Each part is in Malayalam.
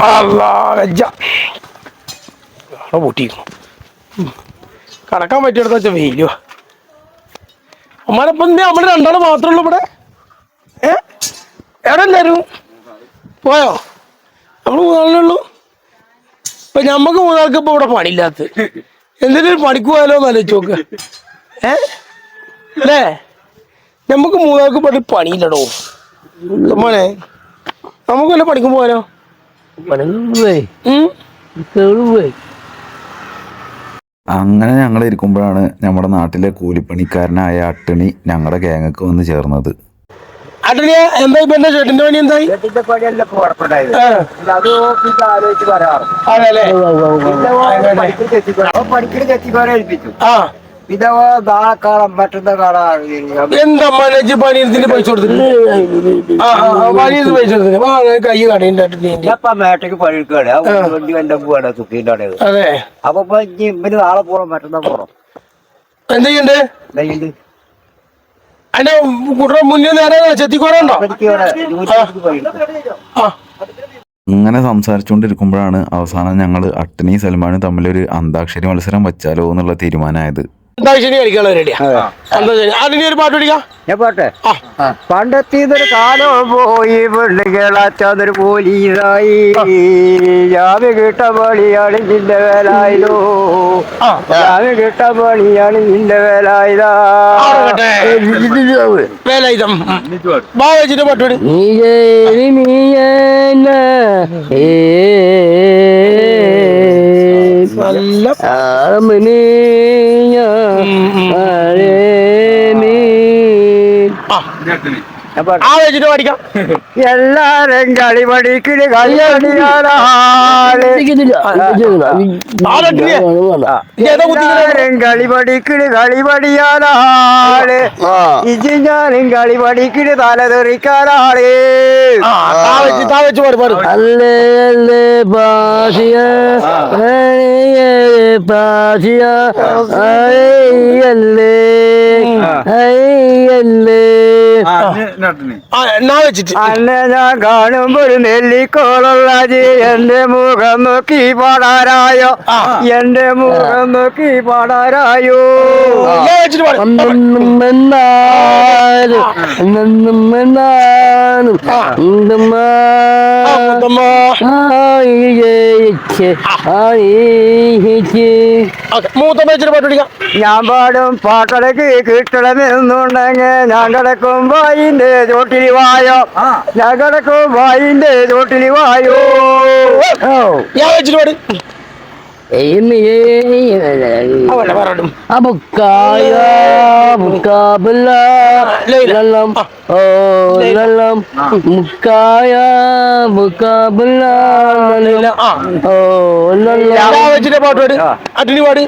അവിടെ. കടക്കാൻ പറ്റിയെടുത്ത വെച്ചാൽ വെയിലോ അമ്മാരപ്പം നമ്മൾ രണ്ടാൾ മാത്രമേ ഉള്ളൂ ഇവിടെ ഏ എവിടെ എല്ലാരും പോയോ നമ്മൾ മൂന്നാളേ ഉള്ളൂ ഇപ്പൊ ഞമ്മക്ക് മൂന്നാൾക്ക് ഇപ്പൊ ഇവിടെ പണിയില്ലാത്ത എന്തെങ്കിലും പണിക്ക് പോയാലോ എന്ന് ആലോചിച്ച് നോക്ക് ഏ അല്ലേ നമുക്ക് മൂന്നാൾക്ക് പണി പണിയില്ലടോ മോനെ നമുക്ക് വല്ല പണിക്ക് പോയാലോ അങ്ങനെ ഞങ്ങൾ ഇരിക്കുമ്പോഴാണ് നമ്മുടെ നാട്ടിലെ കൂലിപ്പണിക്കാരനായ അട്ടണി ഞങ്ങളുടെ ഗ്യാങ്ങക്ക് വന്ന് ചേർന്നത്. ഇപ്പൊ ചേട്ടന്റെ പണി എന്തായി? അതെല്ലേ? എന്താ മനേജ് പൈസ കൊടുത്തിട്ട്? പൈസ കൊടുത്തിട്ട്. കൈ ഇപ്പൊ വണ്ടി പോവാണ് അവിടെ അതെ. അപ്പൊ ഇപ്പൊ ഇനി ഇവന് നാളെ പോണം മറ്റന്നാ പോണം. എന്താ ചെയ്യണ്ടേ? ദയ്യുണ്ട്. അതിന്റെ കുട്ടറെ മുന്നിൽ നേരെ ചെത്തിക്കോറുണ്ടോ ആ അങ്ങനെ സംസാരിച്ചുകൊണ്ടിരിക്കുമ്പോഴാണ് അവസാനം ഞങ്ങൾ അട്ടണി സൽമാനും തമ്മിലൊരു അന്താക്ഷരി മത്സരം വെച്ചാലോ എന്നുള്ള തീരുമാനമായത്. ശനി കളിക്കാനുള്ള റെഡിയാ എന്താ ശരി അതിന് ഒരു പാട്ട് പിടിക്കാം ഞാൻ പോട്ടെ? ആ. കാലം പോയി പെണ്ണുകളാച്ചാതൊരു പോലീസായി. ജാമ്യം കിട്ട പണിയാണ് നിന്റെ വേലായതോ ജാമ്യം കിട്ട പണിയാണ് നിന്റെ വേലായതാ ആവട്ടെ. വേലായുധം. ബാ വെച്ചിട്ട് പാട്ട് പിടി. നല്ല ആ. വെച്ചിട്ട് പഠിക്കാം. എല്ലാരും കളി പഠിക്കൽ എല്ലാരും കളി പഠിക്കൽ കളി പഠിയാലാണ് ഇജി ഞാനും കളി പഠിക്കൽ തലതെറിക്കാനാണ് ആ താ വെച്ച് താ വെച്ച് പാട് പാട്. അല്ലേ അല്ലേ പാശിയ പാശിയ അയ്യല്ലേ അയ്യല്ലേ ആ എന്നാ വെച്ചിട്ട് അന്നെ ഞാൻ കാണുമ്പോ ഒരു എന്റെ മുഖം നോക്കി പാടാരായോ എന്റെ മുഖം നോക്കി പാടാരായോ ഞാൻ പാട് പാട്ടടക്ക് കിട്ടണമെന്നുണ്ടെങ്കിൽ ഞാൻ കിടക്കും വായിന്റെ ചോട്ടിൽ വായോ ഞാൻ കിടക്കും വായിന്റെ ചോട്ടിലി വായോ ഞാൻ വെച്ചിട്ട് പാട്. പാട്ട് പാട്. അട്ടിനി പാട്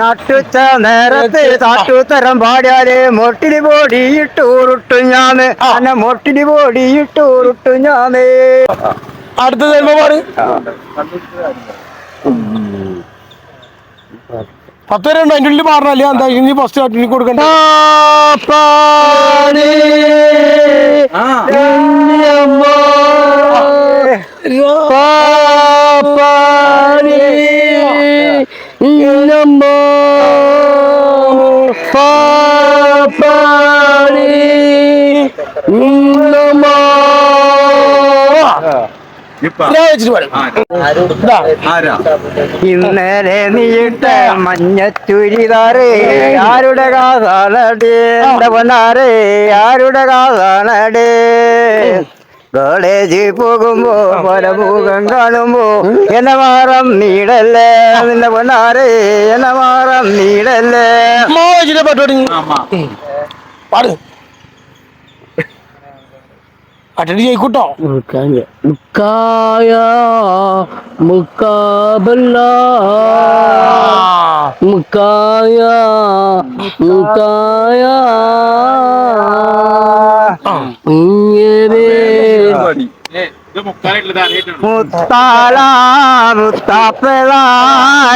നട്ടുച്ച നേരത്തെ താട്ടുത്തരം പാടിയാൽ മൊട്ടിലി പൊടിയിട്ടുരുട്ടു ഞാൻ. അന്നെ മൊട്ടിലി പൊടിയിട്ടുരുട്ടു ഞാൻ. അടുത്ത പാട്. പത്ത് പേരുണ്ട് അതിന്റെ ഉള്ളിൽ പാടണല്ലേ എന്താ? ഇനി ഫസ്റ്റ് അട്ടിനി കൊടുക്കണ്ട. പാടി. ഇന്നലെ നീട്ട മഞ്ഞ ചുരിതാറേ ആരുടെ കാതാണടേ? എന്റെ പൊന്നാറ് ആരുടെ കാതാണടേ? കോളേജിൽ പോകുമ്പോ പല മുഖം കാണുമ്പോ എന്നെ മാറം നീടല്ലേ നിന്റെ പൊന്നാറേ എന്നെ മാറം നീടല്ലേ. പാട്ട് അട്ടടി ജയിക്കൂട്ടോ മുക്കായ മുക്കാബല്ല. മുക്കായ മുക്കായ. ഇങ്ങനെ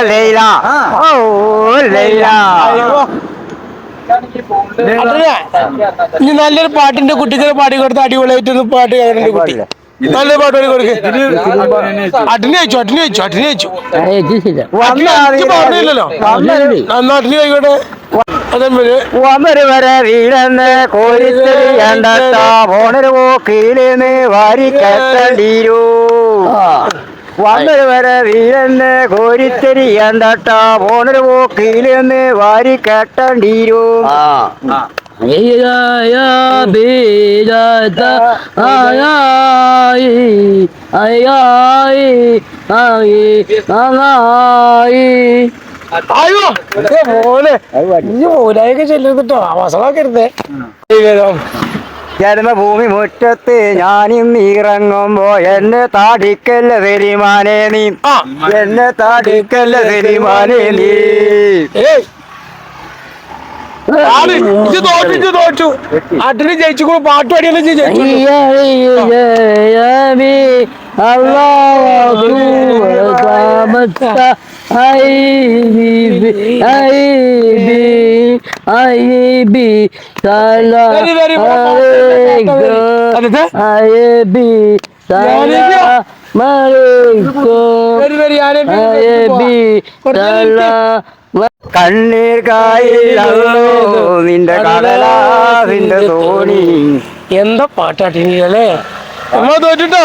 ലൈല. ഓ ലൈല. ഇനി നല്ലൊരു പാട്ടിന്റെ കുട്ടിക്ക് പാടി കൊടുത്ത അടിപൊളിയായിട്ടൊന്ന് പാട്ട് കേൾക്കണ്ട കുട്ടി. നല്ല പാട്ട് പാടി കൊടുക്ക്. അട്ടിനി അയച്ചു അട്ടിനി അയച്ചു അട്ടിനി അയച്ചു പാടില്ലല്ലോ എന്നാ അട്ടിനി വന്നൊരു വരെ വാരി വന്നൊരു വരെ വീരന്ന് കോരിത്തരിയണ്ട പോണൊരു പോക്കിലെന്ന് വാരി കെട്ടീരൂ ആ. അയ്യായ ബീജാത്ത ആയായി അയ്യായി ആയി ആയി അയ്യോ! ഏ മോനെ ഇനി മോനായൊക്കെ ചെല്ലുന്നിട്ടോ അവസരമാക്കരുതേ ജന്മഭൂമി മുറ്റത്ത് ഞാനിന്ന് ഇറങ്ങുമ്പോ എന്നെ താടിക്കല്ല തെരിമാനെ നീ. എന്നെ താടിക്കല്ല തെരിമാനെ നീ. ഇജ്ജ് തോറ്റു ഇജ്ജ് തോറ്റു. അട്ടിന് ജയിച്ചു കൂടെ പാട്ട് പാടിയാലും ജയിച്ചു അയ്യായി വരി, അതെ. ഐബി സലാം അലൈക്കും വരി വരി ആരെയും ഐബി സലാം കണ്ണീർ കായില്ലല്ലോ നിന്റെ കടലാവിന്റെ തോണി എന്താ പാട്ടാട്ടിനിയല്ലേ നമ്മൾ നമ്മ തോറ്റിട്ടോ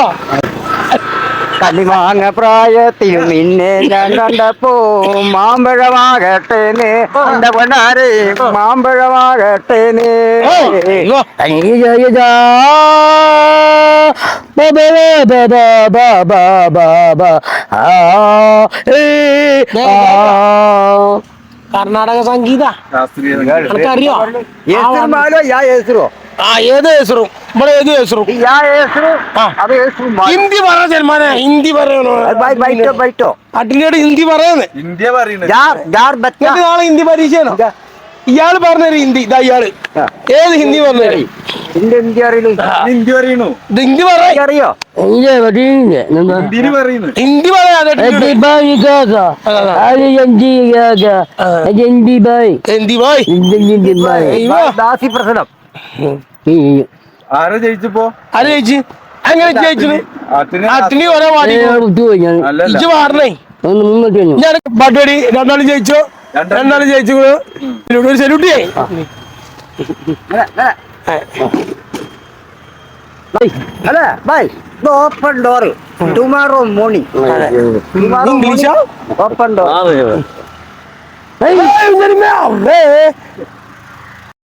കലിമാങ്ങ പ്രായത്തിൽ നിന്നെ ഞാൻ കണ്ടപ്പോ മാമ്പഴമാകട്ടെ എന്റെ പൊന്നാരെ മാമ്പഴമാകട്ടെ ആ. കർണാടക സംഗീത. അറിയോ ആ ഏത് ഏസറും ഇവിടെ ഏത് ഏസറും ഹിന്ദി പറ സൽമാനെ ഹിന്ദി പറയണോ? അട്ടിനോട് ഹിന്ദി പറയുന്നത് നാളെ ഹിന്ദി പരീക്ഷയാണോ ഇയാൾ പറഞ്ഞൊരു ഹിന്ദി ഇതാ ഇയാൾ. ഏത് ഹിന്ദി പറഞ്ഞത്? അറിയില്ല പറയണു ഇത് ഹിന്ദി അറിയോ? പറയുന്നു ഹിന്ദി ഹിന്ദി ആരാ ജയിച്ചപ്പോ ആര് ജയിച്ചു അങ്ങനെ ഓരോ ഇജ്ജ് ഞാൻ പാട്ടുപാടി രണ്ടാളും ജയിച്ചു? രണ്ടാളും ജയിച്ചു. ഒരു സെലൂട്ടിയേ അല്ലേ? Bye. Open door tomorrow morning ഇംഗ്ലീഷാ? Open door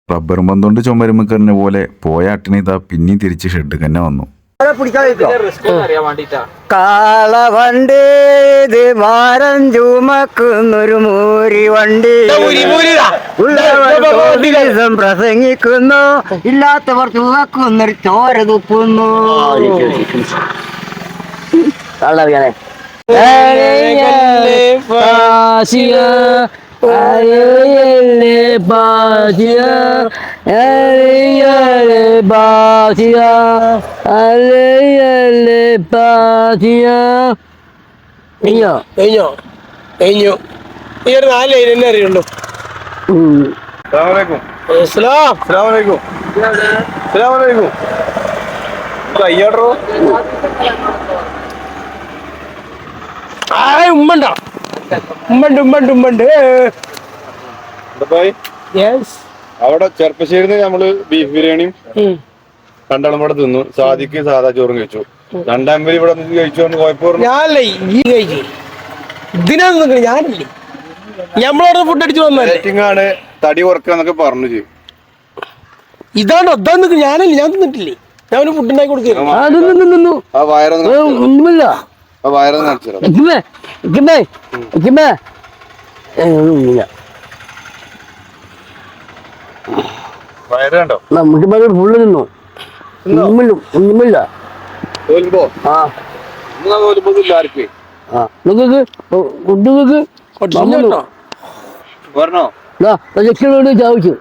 rubber പന്തുകൊണ്ട് ചുമരുമക്കറിനെ പോലെ പോയ അട്ടിന് ഇതാ പിന്നെയും തിരിച്ച് ഷെഡ് തന്നെ വന്നു. കാളവണ്ടി ഇത് മാരം ചുമക്കുന്നൊരു മൂരി വണ്ടി. ഉള്ളവർ പ്രസംഗിക്കുന്നു. ഇല്ലാത്തവർ ചുമക്കുന്നൊരു ചോര തുപ്പുന്നു. അറിയാനേ പാസിയ അരയല്ലേ പാസിയ അരയല്ലേ പാസിയ അയ്യോ കഴിഞ്ഞോ? കഴിഞ്ഞു? ഈ ഒരു നാല് ലൈൻ തന്നെ അറിയുള്ളൂ. ആ ഉമ്മണ്ടോ ഉമ്മണ്ട് ഉമ്മണ്ട് ഉമ്മണ്ട്. യെസ് അവിടെ ചെറുപ്പശ്ശേരിന്ന് നമ്മൾ ബീഫ് ബിരിയാണിയും രണ്ടാളും കൂടെ തിന്നു. സാദിക്ക് സാധാ ചോറും കഴിച്ചു. രണ്ടാം പേര് ഇവിടെ ഞാനല്ലേ ഈ കഴിച്ചു? ഇതിനൊന്നും നിൽക്കണ ഞാനില്ലേ? ഞമ്മളവിടെ ഫുഡ് അടിച്ചു വന്നല്ലേ ആണ് തടി കുറക്കാന്നൊക്കെ പറഞ്ഞു ചെയ്യും. ഇതാണോ ഞാനല്ലേ? ഞാൻ തിന്നിട്ടില്ലേ? ഞാൻ ഫുഡ് ഉണ്ടാക്കി കൊടുക്കുക നമുക്ക് ഫുള്ള് നിന്നു ഒന്നുമില്ല. ഒന്നുമില്ല ആ. നിങ്ങൾക്ക് കുട്ടികൾക്ക് കേട്ടോ വരണോ? ലക്ഷങ്ങളോട് ചാവിച്ചു.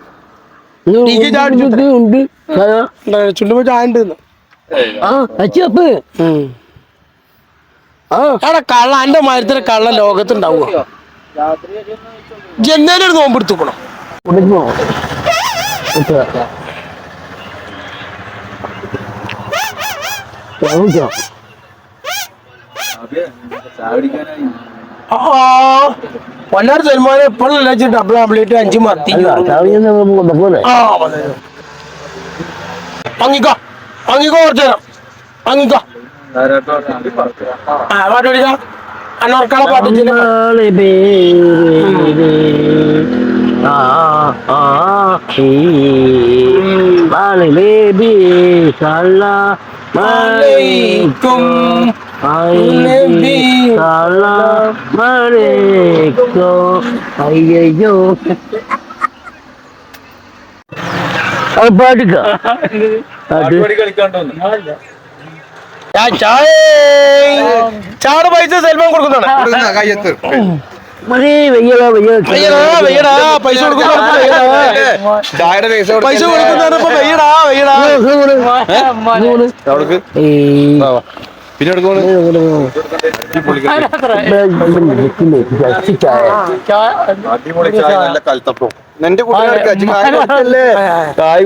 ഉണ്ട് ചുണ്ടുമ്പോ ചായ ഉണ്ട് ആ അച്ചപ്പ് ആ എടാ കള്ള എന്റെ മരത്തിന് കള്ള ലോകത്തുണ്ടാവുക. ജന്നേലും നോമ്പെടുത്തുക്കണം നോമ്പ് എടുത്തുക്കണം? കൊടുക്കുമോ കുടിച്ചോ ആ പൊന്നാർ സൽമാൻ എപ്പോഴും വെച്ചിട്ട് ഡബിൾ ആംപ്ലേറ്റ് അഞ്ച് മത്തി. അങ്ങിക്കോ. അങ്ങിക്കോ കുറച്ചു നേരം. വാങ്ങിക്കോ ആ പാട്ട് അന്നോർക്കാളെ ബേബി അയ്യോ അത് ഞാൻ ചായ ചാറ് പൈസ സെൽഫോൺ കൊടുക്കുന്നതാണ്. കയ്യത്ത്. മതി വെയ്യടാ വെയ്യടാ. വെയ്യടാ പൈസ കൊടുക്കുന്നതാണ് പൈസ കൊടുക്കുന്നതാണ് പിന്നെ എന്റെ കുട്ടികളെ ചായ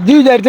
ഇജ്ജ് വിചാരിച്ച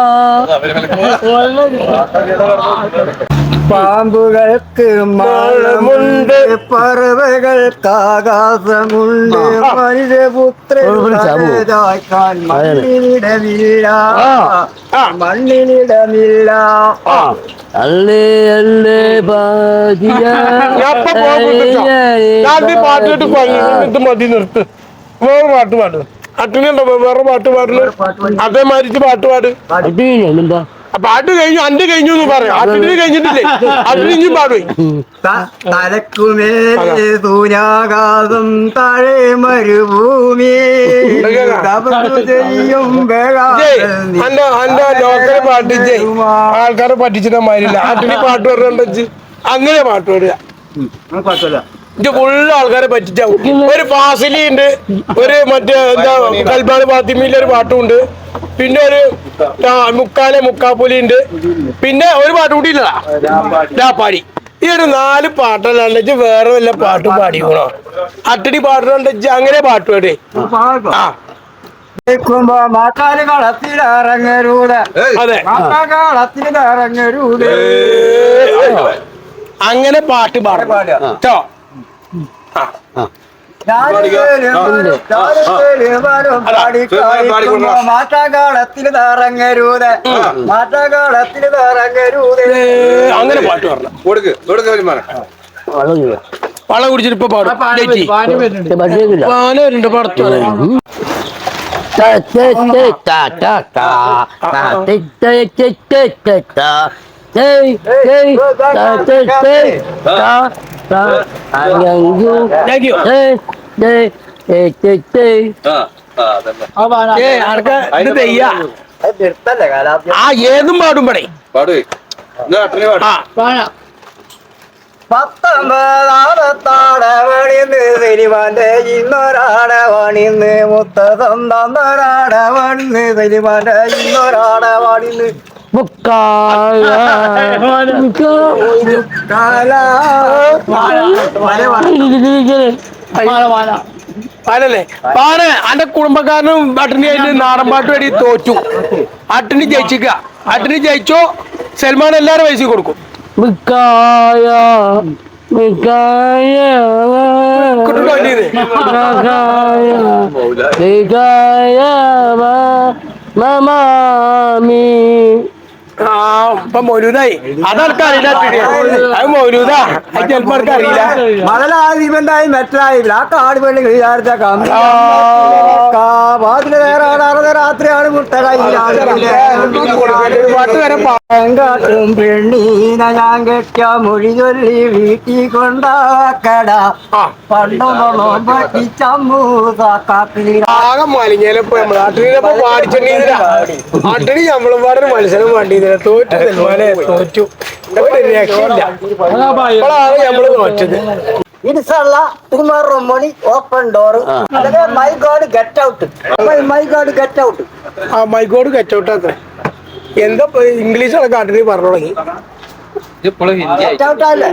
പാമ്പുകൾക്ക് മാളമുണ്ട് പറവകൾക്ക് ആകാശമുണ്ട് മനുഷ്യപുത്രൻ മണ്ണിനിടമില്ല. മണ്ണിനിടമില്ല. അല്ലേ അല്ലേ പാട്ട് ഇത് മതി നിർത്ത്. വേറെ പാട്ട് പാട്. അട്ടിനുണ്ടോ വേറെ പാട്ട് അതേ അതേമാതിരി പാട്ട് പാട്. ആ പാട്ട് കഴിഞ്ഞു അന്റെ കഴിഞ്ഞു എന്ന് പറയാം. അട്ടിന് കഴിഞ്ഞിട്ടില്ലേ? അട്ടിന് ഇനി പാടുവേ. തലക്കുമേലെ സൂര്യാകാശം താഴെ മരുഭൂമി. അന്റെ അന്റെ ലോക്കൽ പാട്ട് ആൾക്കാരെ പറ്റിച്ചിട്ട് മാരില്ല. അട്ടിന് പാട്ട് പറഞ്ഞിട്ട് അങ്ങനെ പാട്ട് പാടുക. ഇത് ഫുള്ള് ആൾക്കാരെ പറ്റിച്ചാവും ഒരു ഫാസിലി ഉണ്ട് ഒരു മറ്റേ എന്താ കൽബാണ് ഫാത്തിമയിലെ ഒരു പാട്ടും ഉണ്ട് പിന്നെ ഒരു മുക്കാലെ മുക്കാപ്പുലി ഉണ്ട് പിന്നെ ഒരു പാട്ട് കൂടി ഇല്ലടാ രാപ്പാടി. ഈ ഒരു നാല് പാട്ടല്ലാണ്ട് വേറെ വല്ല പാട്ടും പാടിക്കണോ? അട്ടടി പാട്ടുണ്ട് അങ്ങനെ പാട്ട് പാടേ. ആ. മാക്കാൽ അതെ. അങ്ങനെ പാട്ട് പാടും കേട്ടോ മാറ്റാകാലത്തിൽ ഇറങ്ങരുത് മാറ്റാകാലത്തിൽ ഇറങ്ങരുത് അങ്ങനെ പാട്ട് പറഞ്ഞു കൊടുക്ക് കൊടുക്ക് വരുമാനം കുടിച്ചിട്ട് ഇപ്പൊ പാടും പാന വരുന്നുണ്ട് പടത്തു ആ ഏതും പാടും പടേ. പാടുവേ എന്നാ അട്ടനെ പാട്. ആ. പത്തൊമ്പതാമത്താടെ വണിന്ന് സിനിമാന്റെ ഇന്നൊരാടെ വണിന്ന് മുത്തസം തന്നൊരാടെ വണിന്ന് സിനിമാന്റെ ഇന്നൊരാടെ പാനല്ലേ പാന അന്റെ കുടുംബക്കാരനും അട്ടണിയായിട്ട് നാടൻ പാട്ട് വേണ്ടി തോറ്റു അട്ടണി ജയിച്ചിക്ക അട്ടണി ജയിച്ചോ സൽമാൻ എല്ലാരും പൈസ കൊടുക്കും മിക്കായ മിക്കായ മിക്കായ മമാമി ആ ഇപ്പൊ മൗലൂദായി. അതർക്ക് അറിയില്ല അത് മൗലൂദാ. അത് ചിലപ്പോ അവർക്ക് അറിയില്ല. മണലായി ഇവന്റായി മെറ്റലായി ആ കാട് പെണ്ണി വിചാരിച്ച വാതിൽ നേരെ ആടാറുന്ന രാത്രിയാണ് മുട്ടകായി പാട്ട് വരെ പാ- കാട്ടും പെണ്ണീന ഞാൻ കെട്ടിയ മൊഴി ചൊല്ലി വീട്ടിൽ കൊണ്ടാക്കട. പണ്ടൊന്നും പറ്റിച്ചമ്മൂ അട്ടണിപ്പോ പാടിച്ചെണ്ണീതിരാ. അട്ടണി നമ്മളും പാടൊരു മത്സരം വേണ്ടിയതില്ല? തോറ്റു സൽമാനെ തോറ്റു. ഒരു രക്ഷയില്ല ഇപ്പോഴാണ് നമ്മൾ തോറ്റത് ഇൻഷല്ല ടുമോറോ മോർണിംഗ് ഓപ്പൺ ഡോർ അല്ലെങ്കിൽ my god get out my god get out ആ. മൈ ഗോഡ് ഗെറ്റ് ഔട്ട് അത്ര എന്താ ഇംഗ്ലീഷ് അട്ടണി പറഞ്ഞു തുടങ്ങി. ഗെറ്റ് ഔട്ട് അല്ലേ